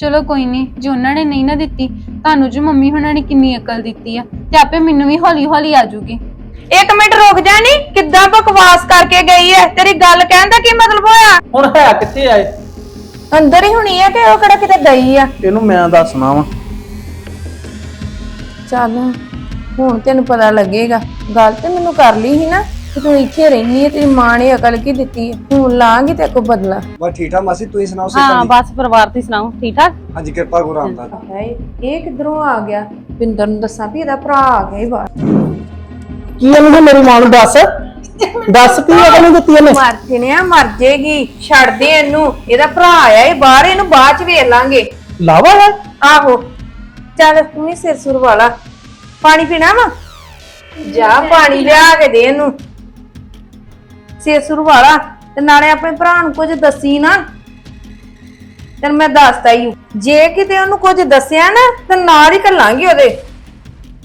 ਚਲੋ ਕੋਈ ਨਹੀਂ ਜੇ ਉਹਨਾਂ ਨੇ ਨਹੀਂ ਨਾ ਦਿੱਤੀ ਤੁਹਾਨੂੰ ਜੀ ਮੰਮੀ ਹੁਣਾਂ ਨੇ ਕਿੰਨੀ ਅਕਲ ਦਿੱਤੀ ਆ ਤੇ ਆਪੇ ਮੈਨੂੰ ਵੀ ਹੌਲੀ ਹੌਲੀ ਆ ਜੂਗੀ। ਇੱਕ ਮਿੰਟ ਰੁਕ ਜਾ ਨੀ ਕਿੱਦਾਂ ਬਕਵਾਸ ਕਰਕੇ ਗਈ ਐ? ਤੇਰੀ ਗੱਲ ਕਹਿਣ ਦਾ ਕੀ ਮਤਲਬ ਹੋਇਆ? ਹੁਣ ਹੈ ਕਿੱਥੇ ਆਏ ਅੰਦਰ ਹੀ ਹੋਣੀ ਐ ਕਿ ਉਹ ਕਿਹੜਾ ਕਿਤੇ ਗਈ ਆ? ਇਹਨੂੰ ਮੈਂ ਦੱਸਣਾ ਵਾ। ਚੱਲ ਹੁਣ ਤੈਨੂੰ ਪਤਾ ਲੱਗੇਗਾ। ਗੱਲ ਤੇ ਮੈਨੂੰ ਕਰ ਲਈ ਸੀ ਨਾ। ਤੂੰ ਇੱਥੇ ਰਹਿਨੀ ਐ ਤੇਰੀ ਮਾਂ ਨੇ ਅਕਲ ਕੀ ਦਿੱਤੀ ਐ ਹੁਣ ਲਾਂਗੀ ਤੇ ਕੋ ਬਦਲਾ। ਬਸ ਠੀਕ ਠਾਕ ਮਾਸੀ ਤੁਸੀਂ ਸੁਣਾਓ ਹਾਂ ਸਿੱਧਾ ਬਸ ਪਰਿਵਾਰ ਦੀ ਸੁਣਾਓ ਠੀਕ ਠਾਕ? ਹਾਂਜੀ ਕਿਰਪਾ ਗੁਰੂ ਰਾਮਦਾਸ ਹਾਏ ਇਹ ਕਿੱਧਰੋਂ ਆ ਗਿਆ? ਪਿੰਦਰ ਨੂੰ ਦੱਸਾਂ ਵੀ ਇਹਦਾ ਭਰਾ ਆ ਗਿਆ ਹੀ ਬਾਹਰ। ਕੀ ਇਹਨੂੰ ਮੇਰੀ ਮਾਂ ਨੂੰ ਦੱਸ? ਦੱਸ ਕੀ ਅਕਲ ਨੂੰ ਦਿੱਤੀ ਇਹਨੇ। ਮਰ ਜਣਿਆ ਮਰ ਜੇਗੀ। ਛੱਡ ਦੇ ਇਹਨੂੰ। ਇਹਦਾ ਭਰਾ ਆਇਆ ਹੀ ਬਾਹਰ ਇਹਨੂੰ ਬਾਅਦ ਚ ਵੇਖ ਲਾਂਗੇ। ਲਾਵਾ ਹੈ? ਆਹੋ। ਚੱਲ ਤੂੰ ਹੀ ਸਿਰ ਸੁਰ ਵਾਲਾ। ਪਾਣੀ ਪੀਣਾ ਵਾ? ਜਾ ਪਾਣੀ ਲਿਆ ਕੇ ਦੇ ਇਹਨੂੰ। ਸਿਰ ਸੁਰ ਵਾਲਾ ਤੇ ਨਾਲੇ ਆਪਣੇ ਭਰਾ ਨੂੰ ਕੁਝ ਦੱਸੀ ਨਾ। ਤੈਨੂੰ ਮੈਂ ਦੱਸਤਾ ਹੀ। ਜੇ ਕਿਤੇ ਉਹਨੂੰ ਕੁਝ ਦੱਸਿਆ ਨਾ ਤਾਂ ਨਾਲ ਹੀ ਕੱਲਾਂਗੀ ਉਹਦੇ।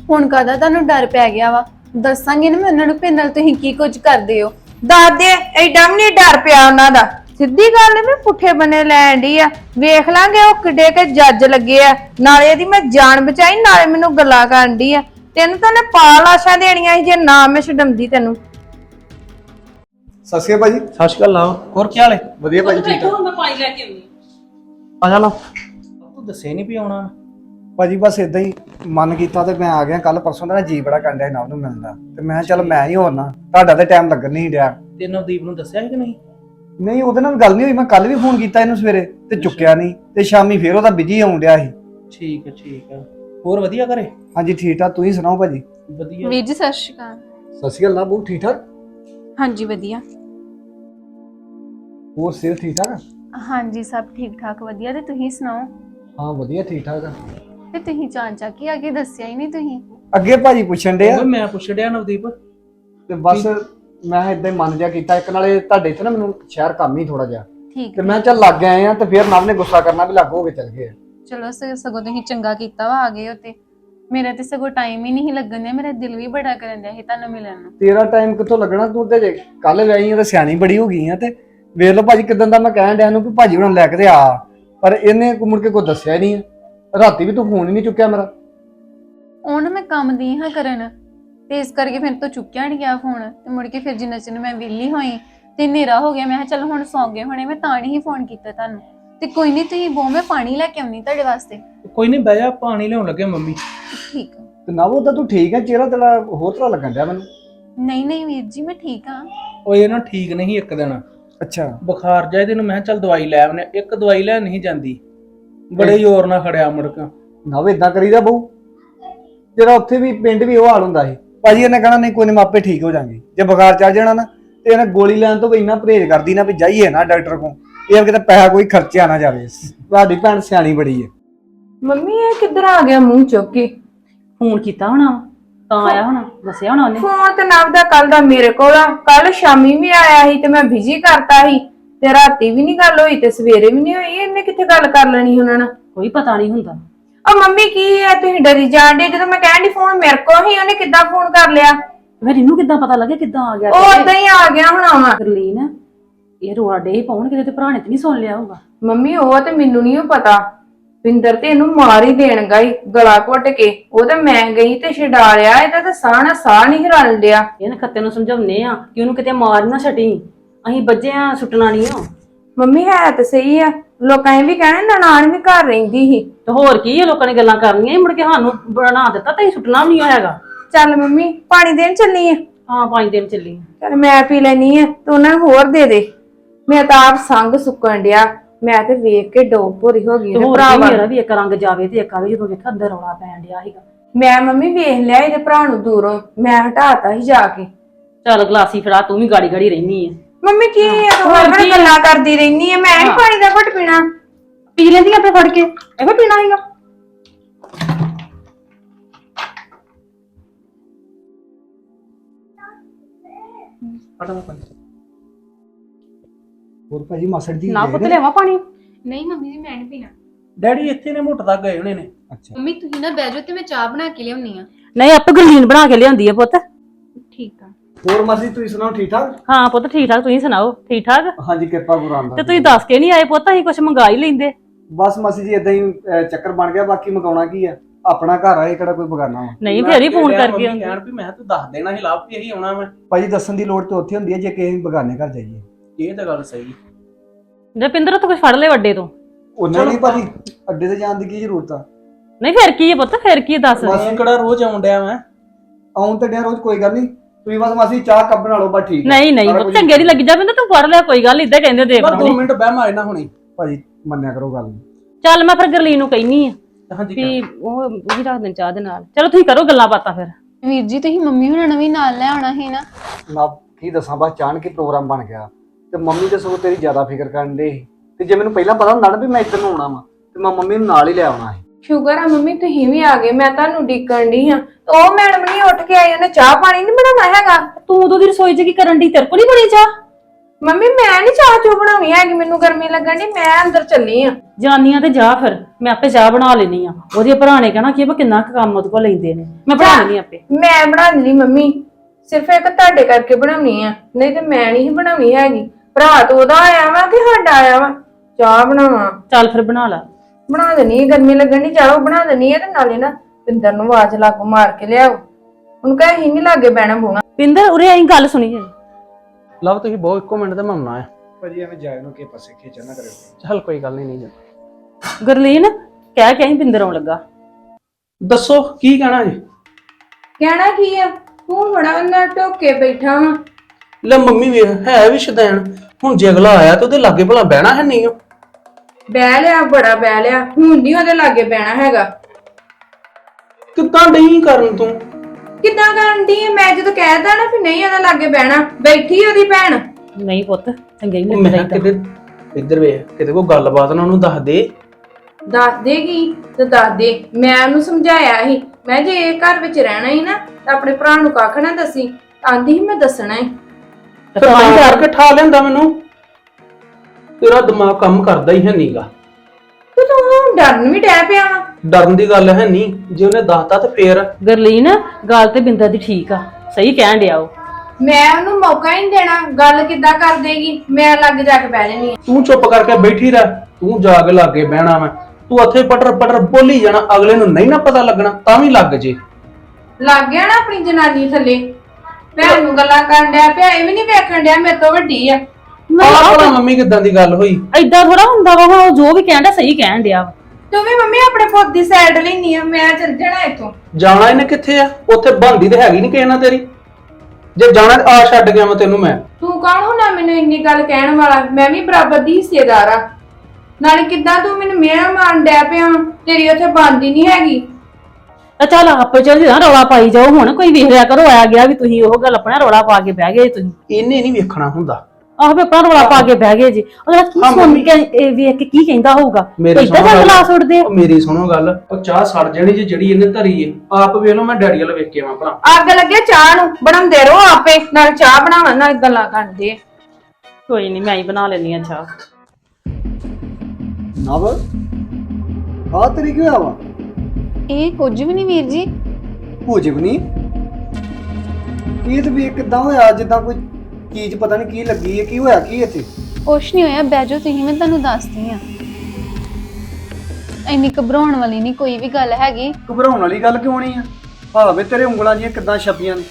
ਹੁਣ ਕਾਹਦਾ ਤੁਹਾਨੂੰ ਡਰ ਪੈ ਗਿਆ ਵਾ? ਦੱਸਾਂਗੀ ਨਾ ਮੈਂ ਉਹਨਾਂ ਨੂੰ ਪਿੰਡਲ ਤੁਸੀਂ ਕੀ ਕੁਝ ਕਰਦੇ ਹੋ। ਦੱਸ ਦੇ ਐਡਾ ਵੀ ਨਹੀਂ ਡਰ ਪਿਆ ਉਹਨਾਂ ਦਾ। ਸਿੱਧੀ ਗੱਲ ਵੀ ਪੁੱਠੇ ਬਨੇ ਲੈਣ ਡਈ ਆ। ਵੇਖ ਲਾਂਗੇ ਉਹ ਕਿੱਡੇ ਕੇ ਜੱਜ ਲੱਗੇ ਆ। ਨਾਲੇ ਇਹਦੀ ਮੈਂ ਜਾਨ ਬਚਾਈ ਨਾਲੇ ਮੈਨੂੰ ਗੱਲਾਂ ਕਰਨ ਡਈ ਆ। ਤੈਨੂੰ ਤਾਂ ਨੇ ਪਾਲ ਆਸ਼ਾ ਦੇਣੀਆਂ ਸੀ ਜੇ ਨਾ ਮੈਂ ਛਡਮਦੀ ਤੈਨੂੰ। ਸਤਿ ਸ਼੍ਰੀ ਅਕਾਲ ਭਾਜੀ। ਸਤਿ ਸ਼੍ਰੀ ਅਕਾਲ ਲਾਵਾ ਹੋਰ ਕੀ ਹਾਲ ਹੈ? ਵਧੀਆ ਭਾਜੀ ਠੀਕ ਠਾਕ। ਮੈਂ ਪਾਣੀ ਲੈ ਕੇ ਆਉਂਦੀ ਆ ਜਾ ਲਾ ਤੂੰ ਦੱਸੇ ਨਹੀਂ ਵੀ ਆਉਣਾ। ਭਾਜੀ ਬਸ ਇਦਾਂ ਹੀ ਮਨ ਕੀਤਾ ਤੇ ਮੈਂ ਆ ਗਿਆ। ਕੱਲ ਪਰਸੋਂ ਦਾ ਨਾ ਜੀ ਬੜਾ ਕੰਡਿਆ ਨਾ ਉਹਨੂੰ ਮਿਲਦਾ ਤੇ ਮੈਂ ਕਿਹਾ ਚੱਲ ਮੈਂ ਹੀ ਹੋਣਾ ਤੁਹਾਡਾ ਤੇ ਟਾਈਮ ਲੱਗਣ ਨਹੀਂ ਡਿਆ। ਤੇ ਨਵਦੀਪ ਨੂੰ ਦੱਸਿਆ ਸੀ ਕਿ ਨਹੀਂ? ਨਹੀਂ ਉਹਦੇ ਨਾਲ ਗੱਲ ਨਹੀਂ ਹੋਈ। ਮੈਂ ਕੱਲ ਵੀ ਫੋਨ ਕੀਤਾ ਇਹਨੂੰ ਸਵੇਰੇ ਤੇ ਚੁੱਕਿਆ ਨਹੀਂ ਤੇ ਸ਼ਾਮੀ ਫੇਰ ਉਹਦਾ ਬਿਜ਼ੀ ਆਉਣ ਡਿਆ ਸੀ। ਠੀਕ ਹੈ ਠੀਕ ਹੈ। ਹੋਰ ਵਧੀਆ ਘਰੇ? ਹਾਂਜੀ ਠੀਕ ਠਾਕ। ਤੁਸੀਂ ਸੁਣਾਓ ਭਾਜੀ? ਵਧੀਆ। ਵੀਰ ਜੀ ਸਤਿ ਸ਼੍ਰੀ ਅਕਾਲ। ਸਤਿ ਸ਼੍ਰੀ ਅਕਾਲ ਨਾ ਬਹੁਤ ਠੀਕ ਠਾਕ? ਹਾਂਜੀ ਵਧੀਆ। ਹੋਰ ਸਿਹਤ ਠੀਕ ਠਾਕ? ਹਾਂਜੀ ਸਭ ਠੀਕ ਠਾਕ ਵਧੀਆ। ਤੇ ਤੁਸੀਂ ਸੁਣਾਓ? ਹਾਂ ਵਧੀਆ ਠੀਕ ਠਾਕ ਆ। ਤੇ ਤੁਸੀਂ ਚਾਂ ਚਾ ਕੇ ਅੱਗੇ ਦੱਸਿਆ ਹੀ ਨਹੀਂ ਤੁਸੀਂ? ਅੱਗੇ ਭਾਜੀ ਪੁੱਛਣ ਡਿਆ। ਓਏ ਮੈਂ ਪੁੱਛ ਡਿਆ ਨਵਦੀਪ। ਤੇ ਬਸ ਮੈਂ ਇਦਾਂ ਹੀ ਮਨ ਜਿਹਾ ਕੀਤਾ। ਇੱਕ ਨਾਲੇ ਤੁਹਾਡੇ ਇੱਥੇ ਨਾ ਮੈਨੂੰ ਸ਼ਹਿਰ ਕੰਮ ਹੀ ਥੋੜਾ ਜਿਹਾ। ਠੀਕ ਤੇ ਮੈਂ ਚੱਲ ਲੱਗ ਆਏ ਆ ਤੇ ਫਿਰ ਨਵ ਨੇ ਗੁੱਸਾ ਕਰਨਾ ਵੀ ਲੱਗ ਹੋ ਕੇ ਚੱਲ ਗਏ ਆ। ਚਲੋ ਸ- ਸਗੋਂ ਤੁਸੀਂ ਚੰਗਾ ਕੀਤਾ ਵਾ ਆ ਗਏ ਹੋ ਤੇ ਮੇਰਾ ਤੇ ਸਗੋਂ ਟਾਈਮ ਹੀ ਨਹੀਂ ਲੱਗਣ ਦਿਆ ਮੇਰਾ ਦਿਲ ਵੀ ਬੜਾ ਕਰਨ ਦਿਆ ਸੀ ਤੁਹਾਨੂੰ ਮਿਲਣ ਨੂੰ। ਤੇਰਾ ਟਾਈਮ ਕਿੱਥੋਂ ਲੱਗਣਾ? ਤੂੰ ਤੇ ਕੱਲ ਵਿਆਹੀ ਆ ਤੇ ਸਿਆਣੀ ਬੜੀ ਹੋ ਗਈ ਆ ਤੇ ਵੇਖ ਲਓ ਭਾਜੀ ਕਿਦਾਂ ਦਾ ਮੈਂ ਕਹਿਣ ਡਿਆ ਨੂੰ ਕਿ ਭਾਜੀ ਹੁਣ ਲੈ ਕੇ ਤੇ ਆ। ਪਰ ਇਹਨੇ ਕੋ ਮੁੜ ਕੇ ਕੋਈ ਦੱਸਿਆ ਹੀ ਨਹੀਂ। ਰਾਤੀ ਵੀ ਤੂੰ ਫੋਨ ਹੀ ਨਹੀਂ ਚੁੱਕਿਆ ਮੇਰਾ। ਨਾ ਮੈਂ ਕੰਮ ਦੀ ਹਾਂ ਕਰਨ ਤੇ ਇਸ ਕਰਕੇ ਫਿਰ ਤੋਂ ਚੁੱਕਿਆ ਨਹੀਂ ਗਿਆ ਫੋਨ ਤੇ ਮੁੜ ਕੇ ਫਿਰ ਜਿੰਨਾ ਚਿਰ ਮੈਂ ਵਿਹਲੀ ਹੋਈ ਤੇ ਹਨੇਰਾ ਹੋ ਗਿਆ ਮੈਂ ਕਿਹਾ ਚਲ ਹੁਣ ਸੌਂ ਗਏ ਹੋਣੇ ਮੈਂ ਤਾਂ ਨਹੀਂ ਫੋਨ ਕੀਤਾ ਤੁਹਾਨੂੰ। ਤੇ ਕੋਈ ਨਹੀਂ ਤੁਸੀਂ ਬੋ ਮੈਂ ਪਾਣੀ ਲੈ ਕੇ ਆਉਣੀ ਤੁਹਾਡੇ ਵਾਸਤੇ। ਕੋਈ ਨਹੀਂ ਬਹਿ ਜਾ ਪਾਣੀ ਲਿਆਉਣ ਲੱਗੇ ਮੰਮੀ। ਠੀਕ ਆ। ਤੇ ਨਾ ਉਹ ਤਾਂ ਤੂੰ ਠੀਕ ਹੈ ਚਿਹਰਾ ਤੇਰਾ ਹੋਰ ਤਰ੍ਹਾਂ ਲੱਗਣ ਡਿਆ ਮੈਨੂੰ। ਨਹੀਂ ਨਹੀਂ ਵੀਰ ਜੀ ਮੈਂ ਠੀਕ ਆ। ਉਹ ਇਹ ਨਾ ਠੀਕ ਨਹੀਂ ਇੱਕ ਦਿਨ। ਅੱਛਾ। ਬੁਖਾਰ ਜਾਏ ਤੈਨੂੰ ਮੈਂ ਕਿਹਾ ਚੱਲ ਦਵਾਈ ਲੈ ਆਉਨੇ ਇੱਕ ਦਵਾਈ ਲੈ ਨਹੀਂ ਜਾਂਦੀ। ਬੜੇ ਜ਼ੋਰ ਨਾਲ ਖੜਿਆ ਮੁੜਕ। ਨਾ ਉਹ ਇਦਾਂ ਕਰੀਦਾ ਬਹੂ। ਜਿਹੜਾ ਉੱਥੇ ਵੀ ਪਿੰਡ ਵੀ ਉਹ ਹਾਲ ਹੁੰਦਾ ਸੀ। ਭਾਜੀ ਇਹਨੇ ਕਹਣਾ ਨਹੀਂ ਕੋਈ ਨਹੀਂ ਮਾਪੇ ਠੀਕ ਹੋ ਜਾਣਗੇ ਜੇ ਬੁਖਾਰ ਚੱਲ ਜਾਣਾ ਨਾ ਤੇ ਇਹਨੇ ਗੋਲੀ ਲੈਣ ਤੋਂ ਵੀ ਇੰਨਾ ਪਰਹੇਜ਼ ਕਰਦੀ ਨਾ ਵੀ ਜਾਈਏ ਨਾ ਡਾਕਟਰ ਕੋਲ। ਇਹ ਕਿਤੇ ਪੈਸਾ ਕੋਈ ਖਰਚਿਆ ਨਾ ਜਾਵੇ। ਤੁਹਾਡੀ ਭੈਣ ਸਿਆਣੀ ਬੜੀ ਹੈ ਮੰਮੀ ਇਹ ਕਿੱਧਰ ਆ ਗਿਆ ਮੂੰਹ ਚੁੱਕ ਕੇ? ਫੋਨ ਕੀਤਾ ਹੋਣਾ ਵਾ, ਤਾਂ ਆਇਆ ਹੋਣਾ ਦੱਸਿਆ ਹੋਣਾ ਉਹਨੇ? ਫੋਨ ਤੇ ਨਵ ਦਾ ਕੱਲ ਦਾ ਮੇਰੇ ਕੋਲ ਆ। ਕੱਲ ਸ਼ਾਮੀ ਵੀ ਆਇਆ ਸੀ ਤੇ ਮੈਂ ਬਿਜ਼ੀ ਕਰਤਾ ਸੀ। ਤੇ ਰਾਤੀ ਵੀ ਨਹੀਂ ਗੱਲ ਹੋਈ ਤੇ ਸਵੇਰੇ ਵੀ ਨਹੀਂ ਹੋਈ। ਇਹਨੇ ਕਿੱਥੇ ਗੱਲ ਕਰ ਲੈਣੀ ਉਹਨਾਂ ਨਾਲ? ਕੋਈ ਪਤਾ ਨਹੀਂ ਹੁੰਦਾ। ਆ ਮੰਮੀ ਕੀ ਹੈ? ਤੁਸੀਂ ਡਰੀ ਜਾਂਦੇ ਜਦੋਂ ਮੈਂ ਕਹਿਣ ਦੀ ਫੋਨ ਮੇਰੇ ਕੋਲ ਹੀ ਉਹਨੇ ਕਿੱਦਾਂ ਫੋਨ ਕਰ ਲਿਆ? ਫਿਰ ਇਹਨੂੰ ਕਿੱਦਾਂ ਪਤਾ ਲੱਗੇ ਕਿੱਦਾਂ ਆ ਗਿਆ? ਉਹ ਓਦਾਂ ਹੀ ਆ ਗਿਆ ਹੁਣ ਆਵਾ ਗਰਲੀਨ ਇਹ ਰੋੜਾ ਡੇ ਪਾਉਣ ਕਿਤੇ ਤੇ ਭਰਾ ਨੇ ਤੇ ਨਹੀਂ ਸੁਣ ਲਿਆ ਹੋਊਗਾ। ਮੰਮੀ ਉਹ ਤੇ ਮੈਨੂੰ ਨਹੀਂ ਪਤਾ। ਪਿੰਦਰ ਤੇ ਇਹਨੂੰ ਮਾਰ ਹੀ ਦੇਣ ਗਈ ਗਲਾ ਘੁੱਟ ਕੇ। ਉਹ ਤੇ ਮੈਂ ਗਈ ਤੇ ਛਡਾ ਲਿਆ ਇਹਦਾ ਤਾਂ ਸਾਹ ਨਾ ਸਾਹ ਨਹੀਂ ਰਲ ਡਿਆ ਇਹਨੇ ਖੱਤੇ ਨੂੰ ਸਮਝਾਉਨੇ ਆ ਕਿ ਉਹਨੂੰ ਕਿਤੇ ਮਾਰ ਨਾ ਛੱਡੀ। ਅਸੀਂ ਬੱਜੇ ਆ ਸੁੱਟਣਾ ਨਹੀਂ ਆ ਮੰਮੀ ਹੈ ਤੇ ਸਹੀ ਆ। ਲੋਕਾਂ ਇਹ ਵੀ ਕਹਿਣਾ ਨਨਾਣ ਵੀ ਘਰ ਰਹਿੰਦੀ ਸੀ। ਤੇ ਹੋਰ ਕੀ ਆ ਲੋਕਾਂ ਨੇ ਗੱਲਾਂ ਕਰਨੀਆਂ ਸੀ, ਮੁੜ ਕੇ ਸਾਨੂੰ ਬਣਾ ਦਿੱਤਾ ਤੇ ਅਸੀਂ ਸੁੱਟਣਾ ਵੀ ਨਹੀਂ ਹੋਇਆਗਾ ਚੱਲ ਮੰਮੀ ਪਾਣੀ ਦੇਣ ਚੱਲੀ ਆ? ਹਾਂ ਪੰਜ ਦਿਨ ਚੱਲੀ। ਚੱਲ ਮੈਂ ਪੀ ਲੈਣੀ ਆ ਤੂੰ ਉਹਨਾਂ ਨੂੰ ਹੋਰ ਦੇ ਦੇ। ਮੈਂ ਤਾਂ ਆਪ ਸੰਗ ਸੁੱਕਣ ਡਿਆ। ਮੈਂ ਤੇ ਵੇਖ ਕੇ ਡੋਬ ਭੋਰੀ ਹੋ ਗਈ ਤੇ ਭਰਾ। ਮੇਰਾ ਵੀ ਇੱਕ ਰੰਗ ਜਾਵੇ ਤੇ ਇੱਕ ਆਵੇ ਜਦੋਂ ਵੇਖਾ ਅੰਦਰ ਰੌਲਾ ਪੈਣ ਡਿਆ ਸੀਗਾ ਮੈਂ ਮੰਮੀ ਵੇਖ ਲਿਆ ਇਹਦੇ ਭਰਾ ਨੂੰ ਦੂਰੋਂ ਮੈਂ ਹਟਾਤਾ ਸੀ ਜਾ ਕੇ ਚੱਲ ਗਲਾਸੀ ਫੜਾ ਤੂੰ ਵੀ ਗਾੜੀ ਗਾੜੀ ਰਹਿਨੀ ਆ ਮੰਮੀ ਕੀ ਆ ਤੂੰ ਹੋਰ ਕੀ ਆ? ਗੱਲਾਂ ਕਰਦੀ ਰਹਿਨੀ ਆ ਮੈਂ ਹਾਂ। ਪਾਣੀ ਦਾ ਘੁੱਟ ਪੀਣਾ ਪੀ ਲੈਂਦੀ ਆਪੇ ਫੜ ਕੇ ਐਵੇਂ ਪੀਣਾ ਹੈਗਾ ਹੋਰ ਭਾਜੀ ਮਾਸੜ ਜੀ ਨਾ ਗਏ ਪੁੱਤ ਨੇ? ਲਿਆਵਾ ਪਾਣੀ? ਨਹੀਂ ਮੰਮੀ ਜੀ ਮੈਂ ਨਹੀਂ ਪੀਣਾ। ਡੈਡੀ ਇੱਥੇ ਨੇ ਮੋਟਰ ਤੱਕ ਗਏ ਹੋਣੇ ਨੇ। ਅੱਛਾ। ਮੰਮੀ ਤੁਸੀਂ ਨਾ ਬਹਿ ਜਾਓ ਤੇ ਮੈਂ ਚਾਹ ਬਣਾ ਕੇ ਲਿਆਉਣੀ ਆ। ਨਹੀਂ ਆਪੇ ਗਰਲੀਨ ਬਣਾ ਕੇ ਲਿਆਂਦੀ ਆ ਪੁੱਤ। ਠੀਕ ਆ। ਹੋਰ ਮਾਸੀ ਤੁਸੀਂ ਸੁਣਾਓ ਠੀਕ ਠਾਕ? ਹਾਂ ਪੁੱਤ ਠੀਕ ਠਾਕ ਤੁਸੀਂ ਸੁਣਾਓ ਠੀਕ ਠਾਕ? ਹਾਂਜੀ ਕਿਰਪਾ ਗੁਰੂ ਰਾਮਦਾਸ ਤੇ ਤੁਸੀਂ ਦੱਸ ਕੇ ਨਹੀਂ ਆਏ ਪੁੱਤ ਅਸੀਂ ਕੁਝ ਮੰਗਾ ਹੀ ਲੈਂਦੇ। ਬਸ ਮਾਸੀ ਜੀ ਇਦਾਂ ਹੀ ਅਹ, ਚੱਕਰ ਬਣ ਗਿਆ ਬਾਕੀ ਮਕਾਉਣਾ ਕੀ ਆ? ਆਪਣਾ ਘਰ ਆ ਇਹ ਕਿਹੜਾ ਕੋਈ ਬਗਾਨਾ ਵਾ? ਨਹੀਂ ਮੈਂ ਫੇਰ ਹੀ ਫੋਨ ਕਰਕੇ ਆਉਂਦੀ ਕਹਿਣ ਵੀ ਮੈਂ ਤੂੰ ਦੱਸ ਦੇਣਾ ਸੀ ਲਾਭ ਵੀ ਇਹੀ ਆਉਣਾ ਮੈਂ ਭਾਜੀ ਦੱਸਣ ਦੀ ਲੋੜ ਤੇ ਉੱਥੇ ਹੁੰਦੀ ਹੈ ਜੇ ਕਿਸੇ ਬਗਾਨੇ ਘਰ ਜਾਈਏ। ਇਹ ਤਾਂ ਗੱਲ ਸਹੀ। ਰਪਿੰਦਰ ਤੂੰ ਕੁਝ ਫੜ ਲੈ ਵੱਡੇ ਤੋਂ। ਉਹਨਾਂ ਨਹੀਂ ਭਾਜੀ ਅੱਡੇ ਤੇ ਜਾਣ ਦੀ ਕੀ ਜ਼ਰੂਰਤ ਆ? ਨਹੀਂ ਫੇਰ ਕੀ ਹੈ ਪੁੱਤ? ਫੇਰ ਕੀ ਹੈ ਦੱਸ। ਮੈਂ ਕਿਹੜਾ ਰੋਜ਼ ਆਉਣ ਡਿਆ ਮੈਂ ਆਉਣ ਤੇ ਡਿਆ ਰੋਜ਼ ਕੋਈ ਗੱਲ ਨਹੀਂ। ਤੁਸੀਂ ਬਸ ਮਾਸੀ ਚਾਹ ਕੱਪ ਬਣਾ ਲਓ ਬਸ ਠੀਕ ਆ। ਨਹੀਂ ਨਹੀਂ ਸਾਰਾ ਪੁੱਤ ਕੁਝ- ਚੰਗੇ ਨਹੀਂ ਲੱਗੀ। ਜਾ ਤੂੰ ਫੜ ਲਿਆ ਕੋਈ ਗੱਲ ਇਦਾਂ ਕਹਿੰਦੇ ਦੇਖ ਬਸ 2 ਲਓ ਮਿੰਟ ਬਹਿ ਮਾਰੇ ਨਾ ਹੁਣੇ। ਭਾਜੀ ਮੰਨਿਆ ਕਰੋ ਗੱਲ ਨੂੰ। ਚੱਲ ਮੈਂ ਫਿਰ ਗਰਲੀ ਨੂੰ ਕਹਿਨੀ ਆ ਹਾਂਜੀ ਵੀ ਉਹ ਵੀ ਰੱਖ ਦੇਣ ਚਾਹ ਦੇ ਨਾਲ। ਚਲੋ ਤੁਸੀਂ ਕਰੋ ਗੱਲਾਂ ਬਾਤਾਂ ਫਿਰ। ਵੀਰ ਜੀ ਤੁਸੀਂ ਮੰਮੀ ਹੁਣਾਂ ਨੂੰ ਵੀ ਨਾਲ ਲੈ ਆਉਣਾ ਸੀ ਨਾ। ਨਾ ਕੀ ਦੱਸਾਂ ਬਸ ਚਾਣ ਕੇ ਪ੍ਰੋਗਰਾਮ ਬਣ ਗਿਆ। ਤੇ ਮੰਮੀ ਤੇ ਸਗੋਂ ਤੇਰੀ ਜ਼ਿਆਦਾ ਫਿਕਰ ਕਰਨ ਦੇ ਤੇ ਜੇ ਮੈਨੂੰ ਪਹਿਲਾਂ ਪਤਾ ਹੁੰਦਾ ਨਾ ਵੀ ਮੈਂ ਇੱਧਰ ਨੂੰ ਆਉਣਾ ਵਾ ਤੇ ਮੈਂ ਮੰਮੀ ਨੂੰ ਨਾਲ ਹੀ ਲੈ ਆਉਣਾ ਸੀ। ਸ਼ੁਕਰ ਆ ਮੰਮੀ ਤੁਸੀਂ ਵੀ ਆ ਗਏ ਮੈਂ ਤੁਹਾਨੂੰ ਡੀਕਣ ਦੀ ਹਾਂ। ਉਹ ਮੈਡਮ ਨਹੀਂ ਉੱਠ ਕੇ ਆਈ ਉਹਨੇ ਚਾਹ ਪਾਣੀ ਨਹੀਂ ਬਣਾਉਣਾ ਹੈਗਾ। ਤੂੰ ਉਦੋਂ ਦੀ ਰਸੋਈ 'ਚ ਕੀ ਕਰਨ ਦੀ ਤੇਰੇ ਕੋਲ ਨਹੀਂ ਬਣੀ ਚਾਹ? ਮੰਮੀ ਮੈਂ ਨਹੀਂ ਚਾਹ ਚੋ ਬਣਾਉਣੀ ਹੈਗੀ ਮੈਨੂੰ ਗਰਮੀ ਲੱਗਣ ਦੀ ਮੈਂ ਅੰਦਰ ਚੱਲੀ ਆ ਜਾਨੀਆਂ ਤੇ ਜਾ ਫਿਰ ਮੈਂ ਆਪੇ ਚਾਹ ਬਣਾ ਲੈਣੀ ਆ ਉਹਦੇ ਭਰਾ ਨੇ ਕਹਿਣਾ ਕਿ ਇਹ ਕਿੰਨਾ ਕੁ ਕੰਮ ਉਹਦੇ ਕੋਲ ਲੈਂਦੇ ਨੇ। ਮੈਂ ਬਣਾ ਲੈਣੀ ਆਪੇ। ਮੈਂ ਬਣਾ ਲਈ ਮੰਮੀ ਸਿਰਫ ਇੱਕ ਤੁਹਾਡੇ ਕਰਕੇ ਬਣਾਉਣੀ ਆ ਨਹੀਂ ਤੇ ਮੈਂ ਨਹੀਂ ਬਣਾਉਣੀ ਹੈਗੀ। ਭਰਾ ਤੋਂ ਉਹਦਾ ਆਇਆ ਵਾ ਕਿ ਸਾਡਾ ਆਇਆ ਵਾ? ਚਾਹ ਬਣਾਵਾਂ? ਚੱਲ ਫਿਰ ਬਣਾ ਲਾ। ਬਣਾ ਦੇਣੀ ਗਰਮੀ ਲੱਗਣ ਦੀ ਚਾਹ ਬਣਾ ਦੇਣੀ ਹੈ ਤੇ ਨਾਲੇ ਨਾ ਪਿੰਦਰ ਨੂੰ ਆਵਾਜ਼ ਲਾਗੋ ਮਾਰ ਕੇ ਲਿਆਓ। ਉਹਨੂੰ ਕਹੇ ਹੀ ਨਹੀਂ ਲਾਗੇ ਬਹਿਣਾ ਬੋਣਾ। ਪਿੰਦਰ ਉਰੇ ਆਈ ਗੱਲ ਸੁਣੀ ਜੇ ਲਵ ਤੁਸੀਂ ਬਹੁਤ ਇੱਕੋ ਮਿੰਟ ਤੇ ਮੈਂ ਆਉਣਾ ਹੈ ਭਾਜੀ ਐਵੇਂ ਜਾਇ ਨੂੰ ਕੇ ਪਾਸੇ ਖੇਚਾ ਨਾ ਕਰਿਓ। ਚੱਲ ਕੋਈ ਗੱਲ ਨਹੀਂ ਨਹੀਂ ਜਾ। ਗਰਲੀਨ ਕਹਿ ਕੇ ਆਈ ਪਿੰਦਰ ਆਉਣ ਲੱਗਾ। ਦੱਸੋ ਕੀ ਕਹਿਣਾ ਜੀ? ਕਹਿਣਾ ਕੀ ਆ? ਤੂੰ ਬੜਾ ਉਹਨਾਂ ਟੋਕੇ ਬੈਠਾ ਵਾ। ਲੈ ਮੰਮੀ ਵੇਖ ਹੈ ਵੀ ਸ਼ਦੈਣ। ਹੁਣ ਜੇ ਅਗਲਾ ਆਇਆ ਤੇ ਉਹਦੇ ਲਾਗੇ ਭਲਾ ਬਹਿਣਾ ਹੈ ਨਹੀਂ ਉਹ ਬਹਿ ਲਿਆ ਬੜਾ ਬਹਿ ਲਿਆ। ਹੁਣ ਨਹੀਂ ਉਹਦੇ ਲਾਗੇ ਬਹਿਣਾ ਹੈਗਾ। ਕਿੱਦਾਂ ਨਹੀਂ ਕਰਨ ਤੂੰ? ਕਿੱਦਾਂ ਕਰਨ ਦੀ ਮੈਂ ਜਦੋਂ ਕਹਿਦਾ ਨਾ ਵੀ ਨਹੀਂ ਉਹਦੇ ਲਾਗੇ ਬਹਿਣਾ ਬੈਠੀ ਉਹਦੀ ਭੈਣ। ਨਹੀਂ ਪੁੱਤ ਚੰਗਾ ਹੀ ਉਹ ਮੈਂ ਕਿਤੇ ਇੱਧਰ ਵੇਖ ਕਿਤੇ ਕੋਈ ਗੱਲਬਾਤ ਨਾ ਉਹਨੂੰ ਦੱਸ ਦੇ। ਦੱਸ ਦੇਗੀ ਤੇ ਦੱਸ ਦੇ। ਮੈਂ ਉਹਨੂੰ ਸਮਝਾਇਆ ਸੀ। ਮੈਂ ਜੇ ਇਹ ਘਰ ਵਿੱਚ ਰਹਿਣਾ ਹੀ ਨਾ ਤਾਂ ਆਪਣੇ ਭਰਾ ਨੂੰ ਕੱਖ ਨਾ ਦੱਸੀ। ਆਂਦੀ ਸੀ ਮੈਂ ਦੱਸਣਾ ਹੀ ਫਿਰ ਤਾਂ ਕਰਕੇ ਠਾ ਲੈਂਦਾ ਮੈਨੂੰ। ਤੇਰਾ ਦਿਮਾਗ ਕੰਮ ਕਰਦਾ ਹੀ ਹੈ ਨਹੀਂਗਾ ਤੇ ਤੂੰ ਹੁਣ ਡਰਨ ਵੀ ਡੈ ਪਿਆ ਵਾ। ਡਰਨ ਦੀ ਗੱਲ ਹੈ ਨਹੀਂ ਜੇ ਉਹਨੇ ਦੱਸਤਾ ਤੇ ਫੇਰ। ਗਰਲੀਨ ਗੱਲ ਤੇ ਬਿੰਦਰ ਦੀ ਠੀਕ ਆ ਸਹੀ ਕਹਿਣ ਡਿਆ ਉਹ। ਮੈਂ ਉਹਨੂੰ ਮੌਕਾ ਹੀ ਨਹੀਂ ਦੇਣਾ ਗੱਲ ਕਿੱਦਾਂ ਕਰ ਦੇਗੀ ਮੈਂ ਲੱਗ ਜਾ ਕੇ ਬਹਿ ਜਾਣੀ ਤੂੰ ਚੁੱਪ ਕਰਕੇ ਬੈਠੀ ਰਹਿ ਤੂੰ ਜਾ ਕੇ ਲਾਗੇ ਬਹਿਣਾ ਮੈਂ ਤੂੰ ਉੱਥੇ ਪਟਰ ਪਟਰ ਬੋਲੀ ਜਾਣਾ ਅਗਲੇ ਨੂੰ ਨਹੀਂ ਨਾ ਪਤਾ ਲੱਗਣਾ ਤਾਂ ਵੀ ਲੱਗ ਜੇ। ਲੱਗ ਗਿਆ ਨਾ ਆਪਣੀ ਜਨਾਨੀ ਥੱਲੇ। ਭੈਣ ਨੂੰ ਗੱਲਾਂ ਕਰਨ ਡਿਆ ਪਿਆ ਇਹ ਵੀ ਨਹੀਂ ਵੇਖਣ ਡਿਆ ਮੇਰੇ ਤੋਂ ਵੱਡੀ ਆ। ਆਹ ਭਲਾ ਮੰਮੀ ਕਿਦਾਂ ਦੀ ਗੱਲ ਹੋਈ? ਐਦਾਂ ਥੋੜਾ ਹੁੰਦਾ ਵਾ ਹੁਣ ਉਹ ਜੋ ਵੀ ਕਹਿਣ ਡਿਆ ਸਹੀ ਕਹਿਣ ਡਿਆ ਵਾ। ਤੂੰ ਵੀ ਮੰਮੀ ਆਪਣੇ ਪੁੱਤ ਦੀ ਸਾਈਡ ਲੈਣੀ ਆ ਮੈਂ ਚੱਲ ਜਾਣਾ ਇੱਥੋਂ। ਜਾਣਾ ਇਹਨੇ ਕਿੱਥੇ ਆ? ਉੱਥੇ ਬੰਦੀ ਤੇ ਹੈਗੀ ਨਹੀਂ ਕਿਸੇ ਨਾਲ ਤੇਰੀ। ਜੇ ਜਾਣਾ ਤੇ ਆ ਛੱਡ ਗਿਆ ਮੈਂ ਤੈਨੂੰ ਮੈਂ। ਤੂੰ ਕੌਣ ਹੁਣਾ ਮੈਨੂੰ ਇੰਨੀ ਗੱਲ ਕਹਿਣ ਵਾਲਾ? ਮੈਂ ਵੀ ਬਰਾਬਰ ਦੀ ਹਿੱਸੇਦਾਰ ਆ। ਨਾਲੇ ਕਿੱਦਾਂ ਤੂੰ ਮੈਨੂੰ ਮੇਰਾ ਮਾਰਨ ਡਿਆ ਪਿਆ ਵਾਂ? ਤੇਰੀ ਉੱਥੇ ਬੰਦੀ ਨਹੀਂ ਹੈਗੀ। ਤਾਂ ਚੱਲ ਆਪੇ ਚੱਲ ਜਾ ਰੌਲਾ ਪਾਈ ਜਾਓ ਹੁਣ ਕੋਈ ਵੇਖ ਰਿਆ ਕਰੋ ਆਇਆ ਗਿਆ ਵੀ ਤੁਸੀਂ ਉਹ ਗੱਲ ਆਪਣਾ ਰੌਲਾ ਪਾ ਕੇ ਬਹਿ ਗਏ ਤੁਸੀਂ। ਇਹਨੇ ਨਹੀਂ ਵੇਖਣਾ ਹੁੰਦਾ। ਆਹ ਵੀ ਆਪਣਾ ਰੌਲਾ ਪਾ ਕੇ ਬਹਿ ਗਏ ਜੀ। ਅਗਲਾ ਕੀ ਹਾਂ, ਸੁਣ ਮੰਮੀ। ਕੇ ਇਹ ਵੇਖ ਕੇ ਕੀ ਕਹਿੰਦਾ ਹੋਊਗਾ? ਮੇਰੀ ਇਦਾਂ ਸੁਣੋ ਦਾ ਗੱਲ। ਗਲਾਸ ਉੱਡਦੇ ਆ। ਉਹ ਮੇਰੀ ਸੁਣੋ ਗੱਲ। ਉਹ ਚਾਹ ਸੜ ਜਾਣੀ ਜੇ ਜਿਹੜੀ ਇਹਨੇ ਧਰੀ ਏ। ਆਪ ਵੇਖ ਲਓ ਮੈਂ ਡੈਡੀ ਵਾਲ ਵੇਖ ਕੇ ਆਵਾਂ ਭਲਾ। ਅੱਗ ਲੱਗੇ ਚਾਹ ਨੂੰ। ਬਣਾਉਂਦੇ ਰਹੋ ਆਪੇ। ਨਾਲ ਚਾਹ ਬਣਾਉਣ ਨਾਲ ਗੱਲਾਂ ਕਰਦੇ ਕੋਈ ਨਹੀਂ ਮੈਂ ਹੀ ਬਣਾ ਲੈਣੀ ਆ ਚਾਹ। ਨਵ ਆ ਤੇਰੀ ਕੀ ਹੋਇਆ ਵਾ ਇਹ ਕੁਝ ਵੀ ਨਹੀਂ ਵੀਰ ਜੀ। ਭੋਜਵਨੀ ਇਹ ਤੇ ਵੀ ਕਿਦਾਂ ਹੋਇਆ? ਜਿੱਦਾਂ ਕੋਈ ਚੀਜ਼ ਪਤਾ ਨਹੀਂ ਕੀ ਲੱਗੀ ਹੈ ਕੀ ਹੋਇਆ ਕੀ ਇੱਥੇ? ਕੁਛ ਨਹੀਂ ਹੋਇਆ ਬਹਿ ਜਾਓ ਤੁਸੀਂ ਮੈਂ ਤੁਹਾਨੂੰ ਦੱਸਦੀ ਆ ਇੰਨੀ ਘਬਰਾਉਣ ਵਾਲੀ ਨਹੀਂ ਕੋਈ ਵੀ ਗੱਲ ਹੈਗੀ। ਘਬਰਾਉਣ ਵਾਲੀ ਗੱਲ ਕਿਉਂ ਨਹੀਂ ਆ? ਭਾਵੇਂ ਤੇਰੇ ਉਂਗਲਾਂ ਜੀਆਂ ਕਿਦਾਂ ਛਪੀਆਂ ਨੇ।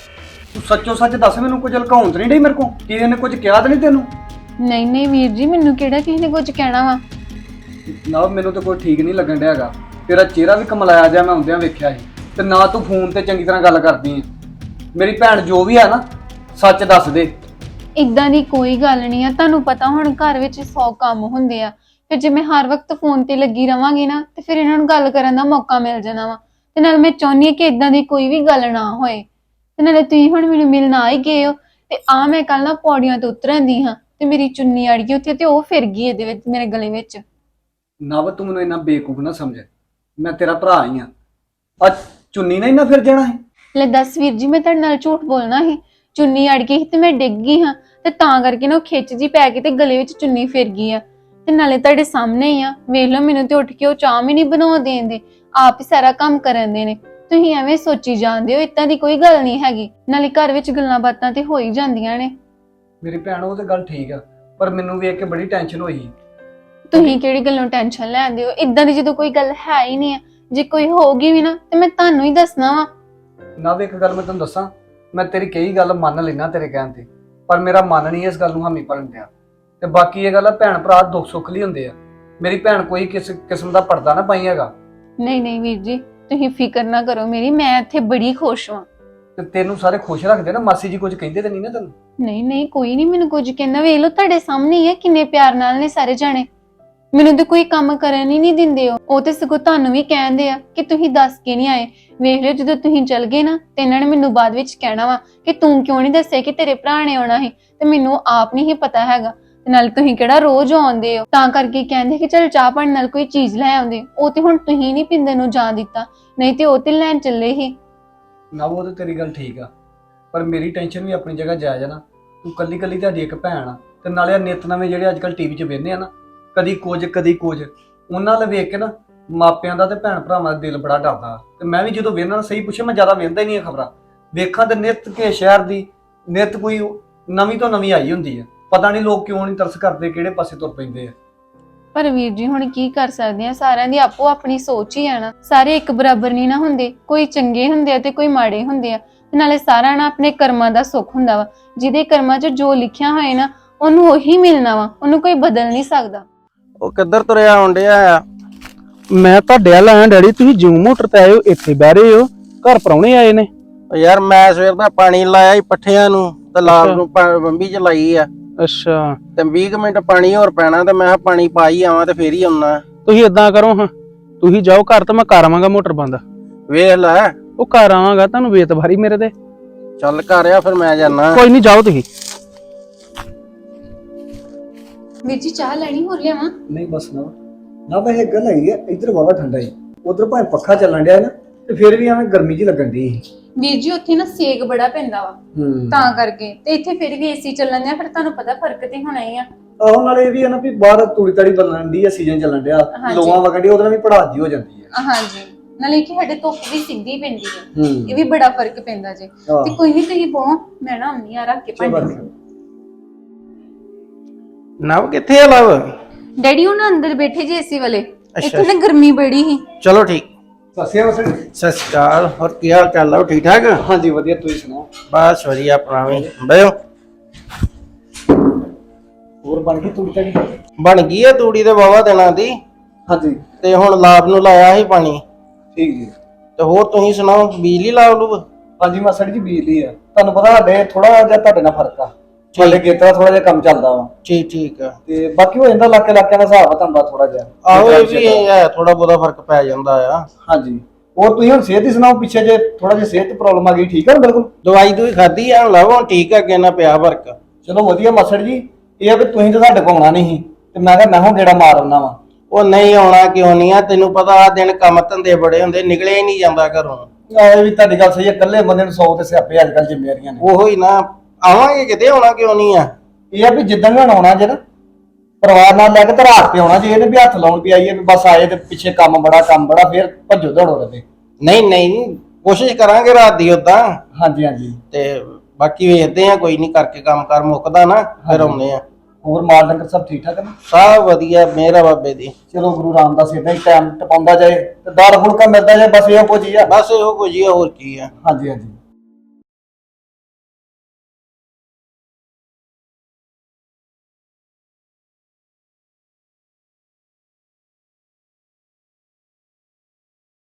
ਤੂੰ ਸੱਚੋ ਸੱਚ ਦੱਸ ਮੈਨੂੰ ਕੁਝ ਲੁਕਾਉਣ ਤੇ ਨਹੀਂ ਡਈ ਮੇਰੇ ਕੀ ਇਹਨੇ ਕੁਝ ਕਿਹਾ ਤਾਂ ਨਹੀਂ ਤੈਨੂੰ? ਨਹੀਂ ਨਹੀਂ ਵੀਰ ਜੀ ਮੈਨੂੰ ਕਿਹੜਾ ਕਿਸੇ ਨੇ ਕੁਝ ਕਹਿਣਾ ਵਾ? ਨਾ ਮੈਨੂੰ ਤਾਂ ਕੋਈ ਠੀਕ ਨਹੀਂ ਲੱਗਣ ਡਿਆ ਹੈਗਾ। ਤੇਰਾ ਚਿਹਰਾ ਵੀ ਕਮਲਾਇਆ ਜਿਹਾ ਮੈਂ ਹੁੰਦਿਆਂ ਵੇਖਿਆ ਸੀ ਤੇ ਨਾ ਤੂੰ ਫੋਨ ਤੇ ਚੰਗੀ ਤਰ੍ਹਾਂ ਗੱਲ ਕਰਦੀ ਹੈ ਮੇਰੀ ਭੈਣ ਜੋ ਵੀ ਹੈ ਨਾ ਸੱਚ ਦੱਸ ਦੇ। ਇਦਾਂ ਦੀ ਕੋਈ ਗੱਲ ਨਹੀਂ ਆ ਤੁਹਾਨੂੰ ਪਤਾ ਹੁਣ ਘਰ ਵਿੱਚ 100 ਕੰਮ ਹੁੰਦੇ ਆ। ਫਿਰ ਜੇ ਮੈਂ ਹਰ ਵਕਤ ਫੋਨ ਤੇ ਲੱਗੀ ਰਵਾਂਗੀ ਨਾ ਤੇ ਫਿਰ ਇਹਨਾਂ ਨੂੰ ਗੱਲ ਕਰਨ ਦਾ ਮੌਕਾ ਮਿਲ ਜਾਣਾ ਵਾ। ਤੇ ਨਾਲ ਮੈਂ ਚਾਹੁੰਦੀ ਹਾਂ ਕਿ ਇਦਾਂ ਦੀ ਕੋਈ ਵੀ ਗੱਲ ਨਾ ਹੋਏ। ਤੇ ਨਾਲੇ ਤੁਸੀਂ ਹੁਣ ਮੈਨੂੰ ਮਿਲਣ ਆ ਹੀ ਗਏ ਹੋ ਤੇ ਆ ਮੈਂ ਕੱਲ ਨਾ ਪੌੜੀਆਂ ਤੋਂ ਉਤਰਨ ਦੀ ਹਾਂ ਤੇ ਮੇਰੀ ਚੁੰਨੀ ਅੜ ਗਈ ਉੱਥੇ ਤੇ ਉਹ ਫਿਰ ਗਈ ਇਹਦੇ ਵਿੱਚ ਮੇਰੇ ਗਲੇ ਵਿੱਚ। ਨਵ ਤੂੰ ਮੈਨੂੰ ਇੰਨਾ ਬੇਕੂਫ ਨਾ ਸਮਝ। ਮੈਂ ਤੇਰਾ ਭਰਾ ਹੀ ਆ। ਆ ਚੁੰਨੀ ਨਾ ਇੰਨਾ ਫਿਰ ਜਾਣਾ ਹੈ ਲੈ ਦੱਸ ਵੀਰ ਜੀ ਮੈਂ ਤੁਹਾਡੇ ਨਾਲ ਝੂਠ ਬੋਲਣਾ ਸੀ। ਚੁੰਨੀ ਅੜ ਗਈ ਸੀ ਤੇ ਮੈਂ ਡਿੱਗ ਗਈ ਹਾਂ। ਤੇ ਤਾਂ ਕਰਕੇ ਨਾ ਉਹ ਖਿੱਚ ਜੀ ਪੈ ਗਈ ਤੇ ਗਲੇ ਵਿੱਚ ਚੁੰਨੀ ਫਿਰ ਗਈ ਆ। ਤੇ ਨਾਲੇ ਤੁਹਾਡੇ ਸਾਹਮਣੇ ਹੀ ਆ। ਵੇਖ ਲਓ ਮੈਨੂੰ ਤੇ ਉੱਠ ਕੇ ਉਹ ਚਾਹ ਵੀ ਨਹੀਂ ਬਣਾ ਦੇਂਦੇ। ਆਪ ਹੀ ਸਾਰਾ ਕੰਮ ਕਰਨ ਦੇ ਨੇ। ਤੁਸੀਂ ਐਵੇਂ ਸੋਚੀ ਜਾਂਦੇ ਹੋ ਇਤਾਂ ਦੀ ਕੋਈ ਗੱਲ ਨਹੀਂ ਹੈਗੀ। ਨਾਲੇ ਘਰ ਵਿੱਚ ਗੱਲਾਂ ਬਾਤਾਂ ਤੇ ਹੋ ਹੀ ਜਾਂਦੀਆਂ ਨੇ। ਮੇਰੀ ਭੈਣ ਉਹ ਤੇ ਗੱਲ ਠੀਕ ਆ ਪਰ ਮੈਨੂੰ ਵੇਖ ਕੇ ਬੜੀ ਟੈਨਸ਼ਨ ਹੋਈ ਤੁਸੀਂ ਕਿਹੜੀ ਗੱਲੋਂ ਟੈਨਸ਼ਨ ਲੈਂਦੇ ਹੋ? ਇਦਾਂ ਦੀ ਜਦੋਂ ਕੋਈ ਗੱਲ ਹੈ ਹੀ ਨਹੀਂ ਹੈ ਜੇ ਕੋਈ ਹੋਊਗੀ ਵੀ ਨਾ ਤੇ ਮੈਂ ਤੁਹਾਨੂੰ ਹੀ ਦੱਸਣਾ ਵਾ। ਨਾ ਵੀ ਇੱਕ ਗੱਲ ਮੈਂ ਤੈਨੂੰ ਦੱਸਾਂ। ਮੈਂ ਤੇਰੀ ਕਈ ਗੱਲ ਮੰਨ ਲੈਣਾ ਤੇਰੇ ਕਹਿਣ ਤੇ। ਪਰ ਮੇਰਾ ਮਨ ਨਹੀਂ ਇਸ ਗੱਲ ਨੂੰ ਹਾਮੀ ਭਰਨ ਦਿਆ। ਤੇ ਬਾਕੀ ਇਹ ਗੱਲ ਆ ਭੈਣ ਭਰਾ ਦੁੱਖ ਸੁੱਖ ਲਈ ਹੁੰਦੇ ਆ। ਮੇਰੀ ਭੈਣ ਕੋਈ ਕਿਸ ਕਿਸਮ ਦਾ ਪਰਦਾ ਨਾ ਪਾਈ ਹੈਗਾ। ਨਹੀਂ ਨਹੀਂ ਵੀਰ ਜੀ ਤੁਸੀਂ ਫਿਕਰ ਨਾ ਕਰੋ ਮੇਰੀ ਮੈਂ ਇੱਥੇ ਬੜੀ ਖੁਸ਼ ਹਾਂ ਤੇ ਤੈਨੂੰ ਸਾਰੇ ਖੁਸ਼ ਰੱਖਦੇ ਨਾ ਮਾਸੀ ਜੀ ਕੁਝ ਕਹਿੰਦੇ ਤੇ ਨਹੀਂ ਨਾ ਤੈਨੂੰ? ਨਹੀਂ ਨਹੀਂ ਕੋਈ ਨਹੀਂ ਮੈਨੂੰ ਕੁਝ ਕਹਿੰਦਾ। ਵੇਖ ਲਓ ਤੁਹਾਡੇ ਸਾਹਮਣੇ ਹੀ ਹੈ ਕਿੰਨੇ ਪਿਆਰ ਨਾਲ ਨੇ ਸਾਰੇ ਜਾਣੇ। ਮੈਨੂੰ ਤੇ ਕੋਈ ਕੰਮ ਕਰਨ ਹੀ ਨਹੀਂ ਦਿੰਦੇ ਹੋ ਉਹ ਤੇ ਸਗੋਂ ਤੁਹਾਨੂੰ ਵੀ ਕਹਿੰਦੇ ਆ ਕਿ ਤੁਸੀਂ ਦੱਸ ਕੇ ਨਹੀਂ ਆਏ। ਵੇਖ ਲਿਓ ਜਦੋਂ ਤੁਸੀਂ ਚਲ ਗਏ ਨਾ, ਤੇ ਇਹਨਾਂ ਨੇ ਮੈਨੂੰ ਬਾਅਦ ਵਿੱਚ ਕਹਿਣਾ ਵਾ ਕਿ ਤੂੰ ਕਿਉਂ ਨਹੀਂ ਦੱਸਿਆ ਕਿ ਤੇਰੇ ਭਰਾ ਨੇ ਆਉਣਾ ਸੀ? ਤੇ ਮੈਨੂੰ ਆਪ ਨਹੀਂ ਹੀ ਪਤਾ ਹੈਗਾ। ਤੇ ਨਾਲ ਤੁਸੀਂ ਕਿਹੜਾ ਰੋਜ਼ ਆਉਂਦੇ ਹੋ? ਤਾਂ ਕਰਕੇ ਕਹਿੰਦੇ ਕਿ ਚਲ ਚਾਹ ਪਾਣੀ ਨਾਲ ਕੋਈ ਚੀਜ਼ ਲੈ ਆਉਂਦੇ। ਉਹ ਤੇ ਹੁਣ ਤੁਸੀਂ ਨਹੀਂ ਪਿੰਦੇ ਨੂੰ ਜਾਣ ਦਿੱਤਾ। ਨਹੀਂ ਤੇ ਉਹ ਤੇ ਲੈਣ ਚੱਲੇ ਹੀ ਨਾ, ਉਹ ਤੇ ਤੇਰੀ ਗੱਲ ਠੀਕ ਆ। ਪਰ ਮੇਰੀ ਟੈਨਸ਼ਨ ਵੀ ਆਪਣੀ ਜਗ੍ਹਾ ਜਾਇਜ਼ ਆ ਨਾ। ਤੂੰ ਕੱਲੀ ਕੱਲੀ ਤੁਹਾਡੀ ਇੱਕ ਭੈਣ ਆ। ਤੇ ਨਾਲੇ ਆ ਨਿੱਤ ਨਵੇਂ ਜਿਹੜੇ ਅੱਜ ਕੱਲ ਟੀਵੀ 'ਚ ਵੇਖਦੇ ਆ ਨਾ ਕਦੀ ਕੁਝ ਕਦੀ ਕੁਝ। ਉਹਨਾਂ ਨਾਲ ਵੇਖ ਕੇ ਨਾ ਮਾਪਿਆਂ ਦਾ ਤੇ ਭੈਣ ਭਰਾਵਾਂ ਦਾ ਦਿਲ ਬੜਾ ਡਰਦਾ। ਤੇ ਮੈਂ ਵੀ ਜਦੋਂ ਵੇਖਣਾ ਸਹੀ ਪੁੱਛੇ, ਮੈਂ ਜ਼ਿਆਦਾ ਵੇਖਦਾ ਹੀ ਨਹੀਂ ਖਬਰਾਂ। ਵੇਖਾਂ ਤੇ ਨਿੱਤ ਕੇ ਸ਼ਹਿਰ ਦੀ, ਨਿੱਤ ਕੋਈ ਨਵੀਂ ਤੋਂ ਨਵੀਂ ਆਈ ਹੁੰਦੀ ਆ। ਪਤਾ ਨਹੀਂ ਲੋਕ ਕਿਉਂ ਨਹੀਂ ਤਰਸ ਕਰਦੇ, ਕਿਹੜੇ ਪਾਸੇ ਤੁਰ ਪੈਂਦੇ ਆ। ਪਰ ਵੀਰ ਜੀ, ਹੁਣ ਕੀ ਕਰ ਸਕਦੇ ਆ? ਸਾਰਿਆਂ ਦੀ ਆਪੋ ਆਪਣੀ ਸੋਚ ਹੀ ਆ ਨਾ। ਸਾਰੇ ਇੱਕ ਬਰਾਬਰ ਨਹੀਂ ਨਾ ਹੁੰਦੇ। ਕੋਈ ਚੰਗੇ ਹੁੰਦੇ ਆ ਤੇ ਕੋਈ ਮਾੜੇ ਹੁੰਦੇ ਆ। ਤੇ ਨਾਲੇ ਸਾਰਾ ਨਾ ਆਪਣੇ ਕਰਮਾਂ ਦਾ ਸੁੱਖ ਹੁੰਦਾ ਵਾ। ਜਿਹਦੇ ਕਰਮਾਂ 'ਚ ਜੋ ਲਿਖਿਆ ਹੋਏ ਨਾ, ਉਹਨੂੰ ਉਹੀ ਮਿਲਣਾ ਵਾ। ਉਹਨੂੰ ਕੋਈ ਬਦਲ ਨਹੀਂ ਸਕਦਾ। ਉਹ ਕਿੱਧਰ ਤੁਰਿਆ ਆਉਂਦਿਆ ਆ? ਮੈਂ ਤੁਹਾਡੇ ਵੱਲ ਆਇਆ ਡੈਡੀ ਤੁਸੀਂ ਜਿਉਂ ਮੋਟਰ ਤੇ ਹੋ ਇੱਥੇ ਬਹਿ ਰਹੇ ਹੋ ਘਰ ਪਰੌਣੇ ਆਏ ਨੇ। ਯਾਰ ਮੈਂ ਸਵੇਰ ਦਾ ਪਾਣੀ ਲਾਇਆ ਹੀ ਪੱਠਿਆਂ ਨੂੰ ਤੇ ਲਾਲ। ਨੂੰ ਪਾ- ਬੰਬੀ ਚ ਲਾਈ ਆ। ਅੱਛਾ। ਤੇ 20 ਕੁ ਮਿੰਟ ਪਾਣੀ ਹੋਰ ਪੈਣਾ ਤੇ ਮੈਂ ਕਿਹਾ ਪਾਣੀ ਪਾਈ ਆਵਾਂ ਤੇ ਫੇਰ ਹੀ ਆਉਣਾ। ਤੁਸੀਂ ਇਦਾਂ ਕਰੋ ਹਾਂ ਤੁਸੀਂ ਜਾਓ ਘਰ ਤਾਂ ਮੈਂ ਕਰ ਆਵਾਂਗਾ ਮੋਟਰ ਬੰਦ। ਵੇਖ ਲੈ। ਉਹ ਘਰ ਆਵਾਂਗਾ ਤੁਹਾਨੂੰ ਵੇਤ ਭਾਰੀ ਮੇਰੇ ਤੇ। ਚੱਲ ਘਰ ਆ ਫਿਰ ਮੈਂ ਜਾਣਾ ਕੋਈ ਨਹੀਂ ਜਾਓ ਤੁਸੀਂ। ਵੀਰ ਜੀ ਚਾਹ ਲੈਣੀ ਹੋ ਲਿਆਵਾਂ? ਨਹੀਂ ਬਸ ਨਾ। ਨਾ ਬਈ ਇਹ ਗੱਲ ਹੈਗੀ ਆ ਇੱਧਰ ਵਾਵਾ ਠੰਡਾ ਹੀ ਉਧਰ ਭਾਵੇਂ ਪੱਖਾ ਚੱਲਣ ਡਿਆ ਨਾ ਤੇ ਫਿਰ ਵੀ ਐਵੇਂ ਗਰਮੀ ਜੀ ਲੱਗਣ ਦੀ ਵੀਰ ਜੀ ਉੱਥੇ ਨਾ ਸੇਕ ਬੜਾ ਪੈਂਦਾ ਵਾ ਹੂੰ। ਤਾਂ ਕਰਕੇ। ਤੇ ਇੱਥੇ ਫਿਰ ਵੀ ਏਸੀ ਚੱਲਣ ਦਿਆ ਫਿਰ ਤੁਹਾਨੂੰ ਪਤਾ ਫ਼ਰਕ ਤੇ ਹੋਣਾ ਹੀ ਆ। ਆਹੋ ਨਾਲੇ ਇਹ ਵੀ ਹੈ ਨਾ ਵੀ ਬਾਹਰ ਤੂੜੀ ਤੜੀ ਬੱਲਣ ਦੀ ਆ ਸੀਜ਼ਨ ਚੱਲਣ ਡਿਆ। ਹਾਂਜੀ। ਲੋਆਂ ਵਗਣ ਦੀ ਉਹਦੇ ਨਾਲ ਵੀ ਪੜਾਜ ਜੀ ਹੋ ਜਾਂਦੀ ਹੈ ਹਾਂਜੀ। ਨਾਲੇ ਕਿ ਸਾਡੇ ਧੁੱਪ ਵੀ ਸਿੱਧੀ ਪੈਂਦੀ ਹੈ ਹੂੰ। ਇਹ ਵੀ ਬੜਾ ਫ਼ਰਕ ਪੈਂਦਾ ਜੇ। ਤੇ ਕੋਈ ਨਹੀਂ ਤੁਸੀਂ ਬਹੁ ਮੈਂ ਨਾ ਅੰਮੀ ਆ ਰੱਖ ਕੇ ਭਾਂਡੇ ਨਵ ਕਿੱਥੇ ਆ ਲਵ? ਡੈਡੀ ਉਹਨਾਂ ਅੰਦਰ ਬੈਠੇ ਜੇ ਏਸੀ ਵਾਲੇ। ਇੱਥੇ ਨਾ ਗਰਮੀ ਬੜੀ ਸੀ। ਚਲੋ ਠੀਕ। ਸਸਿਆ ਵਸਣ ਸਤਿ ਸ਼੍ਰੀ ਅਕਾਲ। ਹੋਰ ਕੀ ਹਾਲ ਚਾਲ ਲਵ? ਠੀਕ ਠਾਕ? ਹਾਂਜੀ ਵਧੀਆ ਤੁਸੀਂ ਸੁਣਾਓ? ਬਸ ਵਧੀਆ ਭਰਾਵੇਂ ਬਹਿਓ। ਹੋਰ ਬਣ ਗਈ ਤੂੜੀ ਤੜੀ? ਬਣ ਗਈ ਆ ਤੂੜੀ ਦੇ ਵਾਵਾ ਦਿਨਾਂ ਦੀ। ਹਾਂਜੀ। ਤੇ ਹੁਣ ਲਾਭ ਨੂੰ ਲਾਇਆ ਸੀ ਪਾਣੀ। ਠੀਕ ਜੀ। ਤੇ ਹੋਰ ਤੁਸੀਂ ਸੁਣਾਓ ਬਿਜਲੀ ਲਾਭ ਲੂ ਹਾਂਜੀ ਮਾਸੜ ਜੀ ਬਿਜਲੀ ਆ। ਤੁਹਾਨੂੰ ਪਤਾ ਸਾਡੇ ਥੋੜਾ ਜਿਹਾ ਤੁਹਾਡੇ ਨਾਲ ਫ਼ਰਕ ਆ। ਸਾਡੇ ਖੇਤਰ ਥੋੜਾ ਜਿਹਾ ਕੰਮ ਚੱਲਦਾ ਵਾ। ਠੀਕ ਠੀਕ ਆ। ਤੇ ਬਾਕੀ ਹੋ ਜਾਂਦਾ ਇਲਾਕੇ ਇਲਾਕਿਆਂ ਦਾ ਹਿਸਾਬ ਆ ਤੁਹਾਨੂੰ ਪਤਾ ਥੋੜਾ ਜਿਹਾ। ਆਹੋ ਇਹ ਵੀ ਹੈ ਥੋੜਾ ਬਹੁਤਾ ਫ਼ਰਕ ਪੈ ਜਾਂਦਾ ਆ। ਹਾਂਜੀ। ਹੋਰ ਤੁਸੀਂ ਹੁਣ ਸਿਹਤ ਦੀ ਸੁਣਾਓ ਪਿੱਛੇ ਜੇ ਥੋੜਾ ਜਿਹਾ ਸਿਹਤ ਪ੍ਰੋਬਲਮ ਆ ਗਈ ਠੀਕ ਆ ਬਿਲਕੁਲ? ਦਵਾਈ ਦੂਈ ਖਾਧੀ ਆ ਲਵ ਹੁਣ ਠੀਕ ਆ ਅੱਗੇ ਨਾ ਪਿਆ ਫ਼ਰਕ। ਚਲੋ ਵਧੀਆ ਮਾਸੜ ਜੀ ਇਹ ਆ ਵੀ ਤੁਸੀਂ ਤਾਂ ਸਾਡੇ ਕੋਲ ਆਉਣਾ ਨਹੀਂ ਸੀ ਤੇ ਮੈਂ ਕਿਹਾ ਮੈਂ ਹੁਣ ਗੇੜਾ ਮਾਰ ਆਉਣਾ ਵਾ। ਉਹ ਨਹੀਂ ਆਉਣਾ ਕਿਉਂ ਨਹੀਂ ਆ ਤੈਨੂੰ ਪਤਾ ਆ ਦਿਨ ਕੰਮ ਧੰਦੇ ਬੜੇ ਹੁੰਦੇ ਨਿਕਲੇ ਹੀ ਨਹੀਂ ਜਾਂਦਾ ਘਰੋਂ। ਆਹ ਵੀ ਤੁਹਾਡੀ ਗੱਲ ਸਹੀ ਹੈ ਇਕੱਲੇ ਬੰਦੇ ਨੂੰ 100 ਤੇ ਸਿਆਪੇ ਅੱਜ ਕੱਲ ਜ਼ਿੰਮੇਵਾਰੀਆਂ ਨੇ। ਉਹੋ ਹੀ ਨਾ ਆਵਾਂਗੇ ਕਿਤੇ ਆਉਣਾ ਕਿਉਂ ਨਹੀਂ ਆ? ਇਹ ਆ ਵੀ ਜਿੱਦਾਂ ਵੀ ਹੁਣ ਆਉਣਾ ਜੇ ਨਾ ਪਰਿਵਾਰ ਨਾਲ ਲੈ ਕੇ ਤੇ ਰਾਤ ਤੇ ਆਉਣਾ ਜੇ ਇਹਨੇ ਵੀ ਹੱਥ ਲਾਉਣ ਵੀ ਆਈਏ ਵੀ ਬਸ ਆਏ ਤੇ ਪਿੱਛੇ ਕੰਮ ਬੜਾ ਕੰਮ ਬੜਾ ਫਿਰ ਭੱਜੋ ਦੌੜੋ ਰਹੇ ਨਹੀਂ ਨਹੀਂ ਕੋਸ਼ਿਸ਼ ਕਰਾਂਗੇ ਰਾਤ ਦੀ ਉਦਾਂ ਹਾਂਜੀ ਹਾਂਜੀ। ਤੇ ਬਾਕੀ ਵੇਖਦੇ ਆ ਕੋਈ ਨਹੀਂ ਕਰਕੇ ਕੰਮ ਕਰ ਮੁੱਕਦਾ ਨਾ ਫਿਰ ਆਉਂਦੇ ਆ ਹੋਰ ਮਾਲ ਡੰਗਰ ਸਭ ਠੀਕ ਠਾਕ ਨੇ? ਸਭ ਵਧੀਆ ਮੇਰਾ ਬਾਬੇ ਦੀ। ਚਲੋ ਗੁਰੂ ਰਾਮਦਾਸ ਇਦਾਂ ਹੀ ਟਾਈਮ ਟਪਾਉਂਦਾ ਜਾਏ ਤੇ ਦਾਲ ਫੁਲਕਾ ਮਿਲਦਾ ਜਾਏ ਬਸ ਇਹੋ ਕੁਝ ਹੀ ਆ। ਬਸ ਇਹੋ ਕੁਝ ਹੀ ਆ, ਹੋਰ ਕੀ ਆ। ਹਾਂਜੀ ਹਾਂਜੀ।